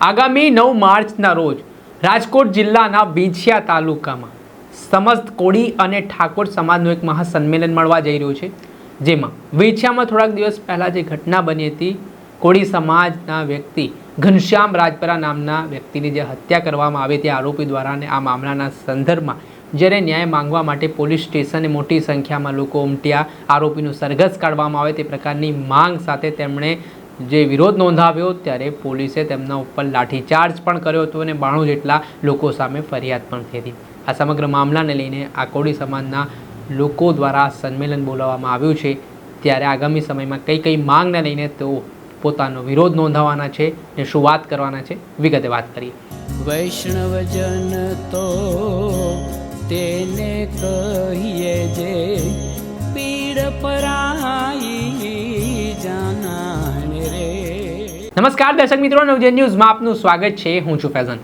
આગામી નવ માર્ચના રોજ રાજકોટ જિલ્લાના વિંછિયા તાલુકામાં સમસ્ત કોળી અને ઠાકોર સમાજનું એક મહાસંમેલન મળવા જઈ રહ્યું છે. જેમાં વિંછિયામાં થોડાક દિવસ પહેલાં જે ઘટના બની હતી, કોળી સમાજના વ્યક્તિ ઘનશ્યામ રાજપરા નામના વ્યક્તિની જે હત્યા કરવામાં આવી તે આરોપી દ્વારા અને આ મામલાના સંદર્ભમાં જ્યારે ન્યાય માંગવા માટે પોલીસ સ્ટેશને મોટી સંખ્યામાં લોકો ઉમટ્યા, આરોપીનું સરઘસ કાઢવામાં આવે તે પ્રકારની માંગ સાથે તેમણે જે વિરોધ નોંધાવ્યો ત્યારે પોલીસે તેમના ઉપર લાઠીચાર્જ પણ કર્યો હતો અને બાણું જેટલા લોકો સામે ફરિયાદ પણ થઈ હતી આ સમગ્ર મામલાને લઈને આકોડી સમાજના લોકો દ્વારા સંમેલન બોલાવવામાં આવ્યું છે. ત્યારે આગામી સમયમાં કઈ કઈ માંગને લઈને તેઓ પોતાનો વિરોધ નોંધાવવાના છે ને શું વાત કરવાના છે, વિગતે વાત કરીએ. વૈષ્ણવજન તો તેને કહીએ જે પીડ પરાઈ નમસ્કાર, દર્શક મિત્રો નવજન ન્યૂઝમાં આપનું સ્વાગત છે. હું છું ફેઝન.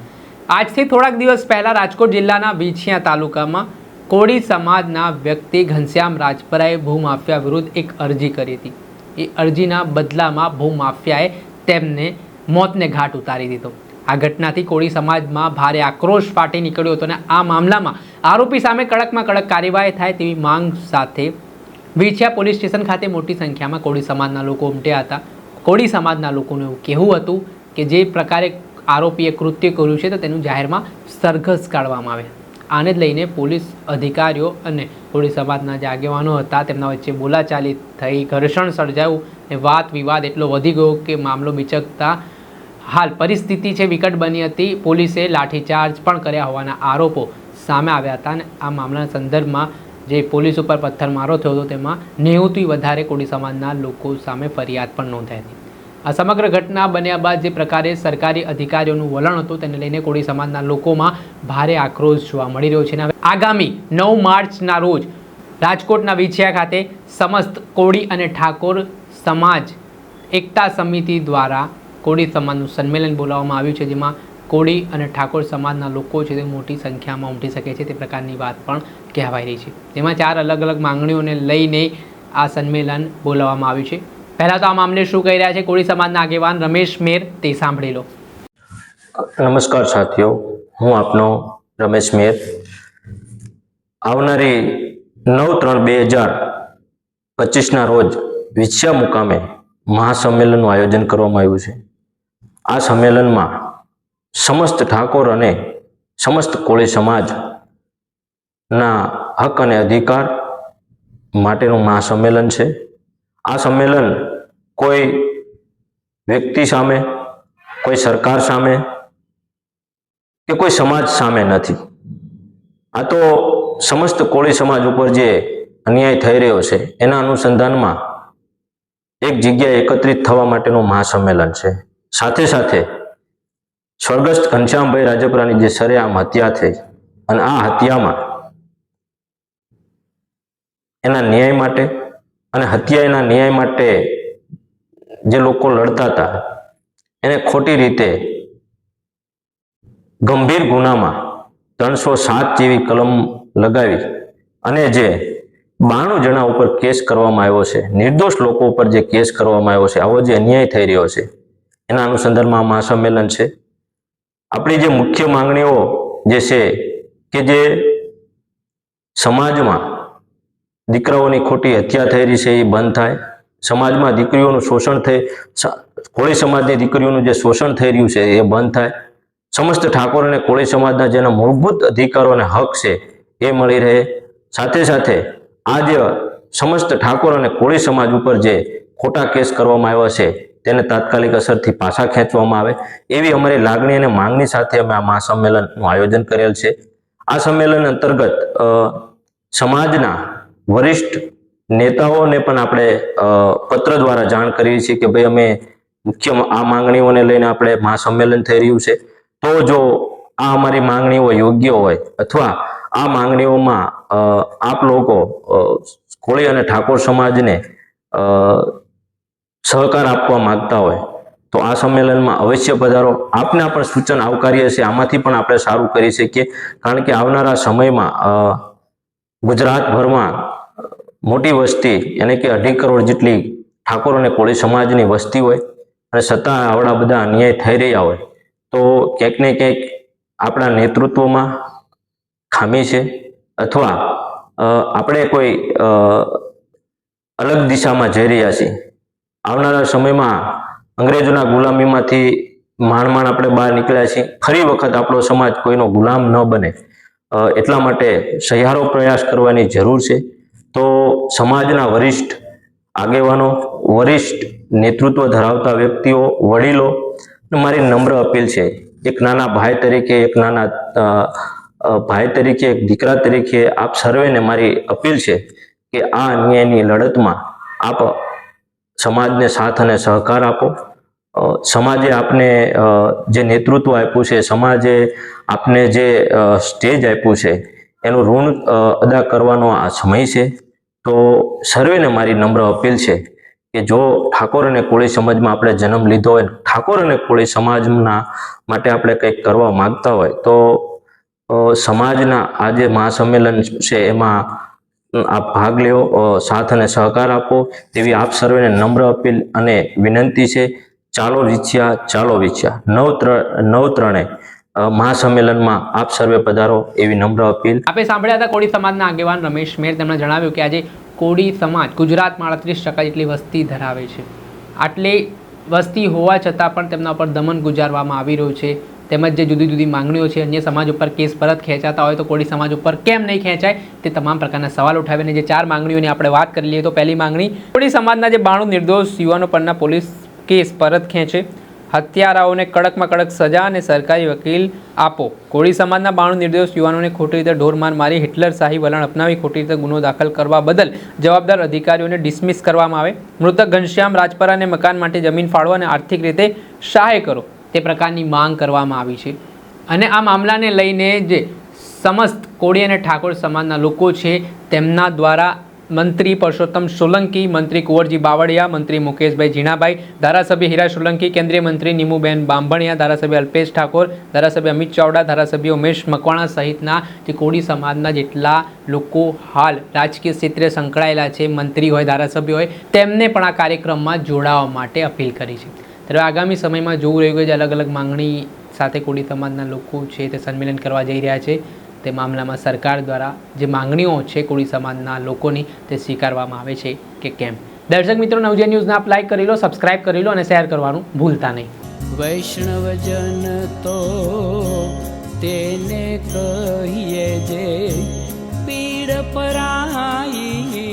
આજથી થોડાક દિવસ પહેલા રાજકોટ જિલ્લાના વિછિયા તાલુકામાં કોળી સમાજના વ્યક્તિ ઘનશ્યામ રાજપરાએ ભૂમાફિયા વિરુદ્ધ એક અરજી કરી હતી. એ અરજીના બદલામાં ભૂમાફિયાએ તેમને મોતને ઘાટ ઉતારી દીધો. આ ઘટનાથી કોળી સમાજમાં ભારે આક્રોશ ફાટી નીકળ્યો હતો અને આ મામલામાં આરોપી સામે કડકમાં કડક કાર્યવાહી થાય તેવી માંગ સાથે વિછિયા પોલીસ સ્ટેશન ખાતે મોટી સંખ્યામાં કોળી સમાજના લોકો ઉમટ્યા હતા. કોળી સમાજના લોકોનું એવું કહેવું હતું કે જે પ્રકારે આરોપીએ કૃત્ય કર્યું છે તો તેનું જાહેરમાં સરઘસ કાઢવામાં આવે. આને જ લઈને પોલીસ અધિકારીઓ અને કોળી સમાજના જે આગેવાનો હતા તેમના વચ્ચે બોલાચાલી થઈ, ઘર્ષણ સર્જાયું અને વાત વિવાદ એટલો વધી ગયો કે મામલો બિચકતા હાલ પરિસ્થિતિ છે વિકટ બની હતી. પોલીસે લાઠીચાર્જ પણ કર્યા હોવાના આરોપો સામે આવ્યા હતા અને આ મામલાના સંદર્ભમાં જે પોલીસ ઉપર પથ્થરમારો થયો હતો, તેમાં નેવુંથી વધારે કોળી સમાજના લોકો સામે ફરિયાદ પણ નોંધાઈ હતી. આ સમગ્ર ઘટના બન્યા બાદ જે પ્રકારે સરકારી અધિકારીઓનું વલણ હતું, તેને લઈને કોળી સમાજના લોકોમાં ભારે આક્રોશ જોવા મળી રહ્યો છે. આગામી નવ માર્ચના રોજ રાજકોટના વિછિયા ખાતે સમસ્ત કોળી અને ઠાકોર સમાજ એકતા સમિતિ દ્વારા કોળી સમાજનું સંમેલન બોલાવવામાં આવ્યું છે, જેમાં કોળી અને ઠાકોર સમાજના લોકો છે તે મોટી સંખ્યામાં ઉમટી શકે છે તે પ્રકારની વાત પણ કહેવાઈ રહી છે. તેમાં ચાર અલગ અલગ માંગણીઓને લઈને આ સંમેલન બોલાવવામાં આવ્યું છે. પહેલાં તો આ મામલે શું કહી રહ્યા છે કોળી સમાજના આગેવાન રમેશ મેર તે સાંભળી લો. નમસ્કાર સાથીઓ, હું આપનો રમેશ મેર. આવનારી નવ ત્રણ બે હજાર પચીસના રોજ વિછિયા મુકામે મહાસંમેલનનું આયોજન કરવામાં આવ્યું છે. આ સંમેલનમાં સમસ્ત ઠાકોર અને સમસ્ત કોળી સમાજના હક અને અધિકાર માટેનું મહાસંમેલન છે. આ સંમેલન કોઈ વ્યક્તિ સામે, કોઈ સરકાર સામે કે કોઈ સમાજ સામે નથી. આ તો સમસ્ત કોળી સમાજ ઉપર જે અન્યાય થઈ રહ્યો છે, એના અનુસંધાનમાં એક જગ્યાએ એકત્રિત થવા માટેનું મહાસંમેલન છે. સાથે સાથે સ્વર્ગસ્થ ઘનશ્યામભાઈ રાજપરાની જે સરેઆમ હત્યા થઈ અને આ હત્યામાં એના ન્યાય માટે અને હત્યા એના ન્યાય માટે જે લોકો લડતા હતા, એને ખોટી રીતે ગંભીર ગુનામાં ત્રણસો સાત જેવી કલમ લગાવી અને જે બાણું જણા ઉપર કેસ કરવામાં આવ્યો છે, નિર્દોષ લોકો ઉપર જે કેસ કરવામાં આવ્યો છે, આવો જે અન્યાય થઈ રહ્યો છે, એના અનુસંધાનમાં મહાસંમેલન છે. આપણી જે મુખ્ય માંગણીઓ જે છે કે જે સમાજમાં દીકરાઓની ખોટી હત્યા થઈ રહી છે એ બંધ થાય, સમાજમાં દીકરીઓનું શોષણ થઈ કોળી સમાજની દીકરીઓનું જે શોષણ થઈ રહ્યું છે એ બંધ થાય. સમસ્ત ઠાકોર અને કોળી સમાજના જેના મૂળભૂત અધિકારો અને હક છે એ મળી રહે. સાથે સાથે આ જે સમસ્ત ઠાકોર અને કોળી સમાજ ઉપર જે ખોટા કેસ કરવામાં આવ્યા છે તેને તાત્કાલિક અસરથી પાછા ખેંચવામાં આવે. એવી અમારી લાગણી અને માંગણી સાથે અમે આ મહાસંમેલનનું આયોજન કરેલ છે. આ સંમેલન અંતર્ગત સમાજના વરિષ્ઠ નેતાઓને પણ આપણે પત્ર દ્વારા જાણ કરીએ છીએ કે ભાઈ અમે મુખ્ય આ માંગણીઓને લઈને આપણે મહાસંમેલન થઈ રહ્યું છે. તો જો આ અમારી માંગણીઓ યોગ્ય હોય અથવા આ માંગણીઓમાં આપ લોકો કોળી અને ઠાકોર સમાજને સહકાર આપવા માંગતા હોય, તો આ સંમેલનમાં અવશ્ય પધારો. આપના પણ સૂચન આવકાર્ય છે આમાંથી પણ આપણે સારું કરી શકીએ. કારણ કે આવનારા સમયમાં ગુજરાતભરમાં મોટી વસ્તી એટલે કે અઢી કરોડ જેટલી ઠાકોર અને કોળી સમાજની વસ્તી હોય અને છતાં આવડા બધા અન્યાય થઈ રહ્યા હોય, તો ક્યાંક ને ક્યાંક આપણા નેતૃત્વમાં ખામી છે અથવા આપણે કોઈ અલગ દિશામાં જઈ રહ્યા છીએ. આવનારા સમયમાં અંગ્રેજોના ગુલામીમાંથી માંડ માંડ આપણે બહાર નીકળ્યા છીએ. ફરી વખત આપણો સમાજ કોઈનો ગુલામ ન બને. એટલા માટે સહિયારો પ્રયાસ કરવાની જરૂર છે. તો સમાજના વરિષ્ઠ આગેવાનો, વરિષ્ઠ નેતૃત્વ ધરાવતા વ્યક્તિઓ, વડીલો મારી નમ્ર અપીલ છે, એક નાના ભાઈ તરીકે, એક નાના ભાઈ તરીકે, એક દીકરા તરીકે આપ સર્વેને મારી અપીલ છે કે આ અન્યાયની લડતમાં આપ સમાજને સાથ અને સહકાર આપો. સમાજે આપને જે નેતૃત્વ આપ્યું છે, સમાજે આપને જે સ્ટેજ આપ્યું છે, એનું ઋણ અદા કરવાનો આ સમય છે. તો સર્વેને મારી નમ્ર અપીલ છે કે જો ઠાકોર અને કોળી સમાજમાં આપણે જન્મ લીધો હોય, ઠાકોર અને કોળી સમાજના માટે આપણે કંઈક કરવા માંગતા હોય, તો સમાજના આ જે મહાસંમેલન છે, એમાં આપ ભાગ લેવો સાથ અને સહકાર આપો. તેવી આપ સર્વેને નમ્ર અપીલ અને વિનંતી છે. ચાલો વિછ્યા ચાલો વિછ્યા. નવ ત્રણ નવ ત્રણે મહાસંમેલનમાં આપ સર્વે પધારો એવી નમ્ર અપીલ. આપણે સાંભળ્યા હતા કોળી સમાજના આગેવાન રમેશ મેર. તેમણે જણાવ્યું કે આજે કોળી સમાજ ગુજરાતમાં અડત્રીસ ટકા જેટલી વસ્તી ધરાવે છે. આટલી વસ્તી હોવા છતાં પણ તેમના ઉપર દમન ગુજારવામાં આવી રહ્યું છે. તેમજ જે જુદી જુદી માંગણીઓ છે અન્ય સમાજ ઉપર કેસ પરત ખેંચાતા હોય તો કોળી સમાજ ઉપર કેમ નહીં ખેંચાય, તે તમામ પ્રકારના સવાલ ઉઠાવીને જે ચાર માંગણીઓની આપણે વાત કરી લઈએ તો પહેલી માંગણી, કોળી સમાજના જે બાણું નિર્દોષ યુવાનો પરના પોલીસ કેસ પરત ખેંચે, હત્યારાઓને કડકમાં કડક સજા અને સરકારી વકીલ આપો. કોળી સમાજના બાણું નિર્દોષ યુવાનોને ખોટી રીતે ઢોરમાર મારી, હિટલર શાહી વલણ અપનાવી, ખોટી રીતે ગુનો દાખલ કરવા બદલ જવાબદાર અધિકારીઓને ડિસમિસ કરવામાં આવે. મૃતક ઘનશ્યામ રાજપરાને મકાન માટે જમીન ફાળવો અને આર્થિક રીતે સહાય કરો. તે પ્રકારની માંગ કરવામાં આવી છે. અને આ મામલાને લઈને જે સમસ્ત કોળી અને ઠાકોર સમાજના લોકો છે, તેમના દ્વારા મંત્રી પરસોત્તમ સોલંકી, મંત્રી કુંવરજી બાવળિયા, મંત્રી મુકેશભાઈ ઝીણાભાઈ, ધારાસભ્ય હીરા સોલંકી, કેન્દ્રીય મંત્રી નીમુબેન બાંભણિયા, ધારાસભ્ય અલ્પેશ ઠાકોર, ધારાસભ્ય અમિત ચાવડા, ધારાસભ્ય ઉમેશ મકવાણા સહિતના જે કોળી સમાજના જેટલા લોકો હાલ રાજકીય ક્ષેત્રે સંકળાયેલા છે, મંત્રી હોય, ધારાસભ્ય હોય, તેમને પણ આ કાર્યક્રમમાં જોડાવા માટે અપીલ કરી છે. ત્યારે આગામી સમયમાં જોવું રહ્યું કે જે અલગ અલગ માંગણી સાથે કોળી સમાજના લોકો છે તે સંમેલન કરવા જઈ રહ્યા છે. તે મામલામાં સરકાર દ્વારા જે માંગણીઓ છે કોળી સમાજના લોકોની તે સ્વીકારવામાં આવે છે કે કેમ. દર્શક મિત્રો નવજે ન્યૂઝને આપ લાઇક કરી લો સબસ્ક્રાઇબ કરી લો અને શેર કરવાનું ભૂલતા નહીં. વૈષ્ણવજન તો તેને કહીએ જે પીડ પરાઈ